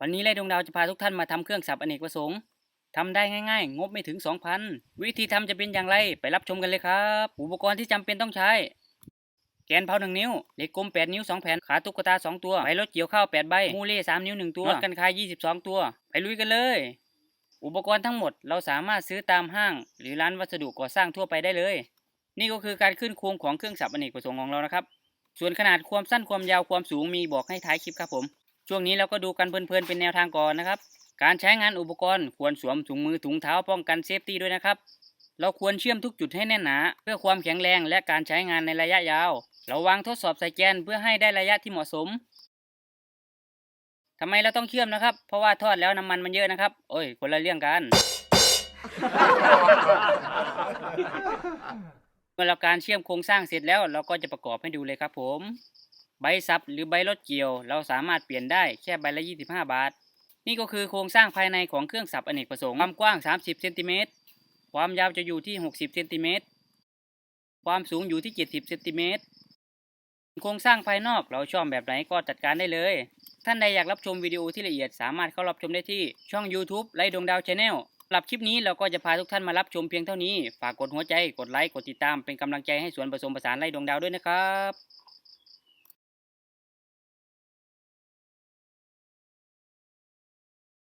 วันนี้ไล่ดวงดาวจะพาทุกท่านมาทำเครื่องสับอเนกประสงค์ทำได้ง่ายๆ งบไม่ถึง 2,000 วิธีทำจะเป็นอย่างไรไปรับชมกันเลยครับ อุปกรณ์ที่จำเป็นต้องใช้ แกนเผาหนึ่งนิ้ว เหล็กกลม 8 นิ้ว 2 แผ่น ขาตุ๊กตา 2 ตัวใบรถเกี่ยวข้าว 8 ใบ มูเล่ 3 นิ้ว 1 ตัวน็อตกันคาย 22 ตัว ไปลุยกันเลย อุปกรณ์ทั้งหมดเราสามารถซื้อตามห้าง หรือร้านวัสดุก่อสร้างทั่วไปได้เลย นี่ก็คือการขึ้นโครงของเครื่องสับอเนกประสงค์ของเรานะครับ ส่วนขนาดความสั้นความยาวความสูงมีบอกให้ท้ายคลิปครับผม ช่วงนี้เราก็ดูกันเพลินๆเป็นแนวทางก่อนนะครับ การใช้งานอุปกรณ์ควรสวมถุงมือถุงเท้าป้องกันเซฟตี้ด้วยนะครับ เราควรเชื่อมทุกจุดให้แน่นหนา เพื่อความแข็งแรงและการใช้งานในระยะยาว เราวางทดสอบใส่แกนเพื่อให้ได้ระยะที่เหมาะสมทำไมเราต้องเชื่อมนะครับ เพราะว่าทอดแล้วน้ำมันมันเยอะนะครับ โอ้ย คนละเรื่องกันเมื่อเราการเชื่อมโครงสร้างเสร็จแล้วเราก็จะประกอบให้ดูเลยครับผม ใบซับหรือใบรถเกี่ยว เราสามารถเปลี่ยนได้แค่ใบละ 25 บาท นี่ก็คือโครงสร้างภายในของเครื่องสับอเนกประสงค์ความกว้าง 30เซนติเมตรความยาวจะอยู่ที่ 60เซนติเมตรความสูงอยู่ที่ 70เซนติเมตรโครงสร้างภายนอกเราชอบแบบไหนก็จัดการได้เลย ท่านใดอยากรับชมวิดีโอที่ละเอียดสามารถเข้ารับชมได้ที่ช่อง YouTube ไลดวงดาวชาแนลสำหรับคลิปนี้เราก็จะพาทุกท่านมารับชมเพียงเท่านี้ ฝากกดหัวใจ กดไลค์ กดติดตามเป็นกำลังใจให้สวนผสมผสานไล่ดวงดาวด้วยนะครับ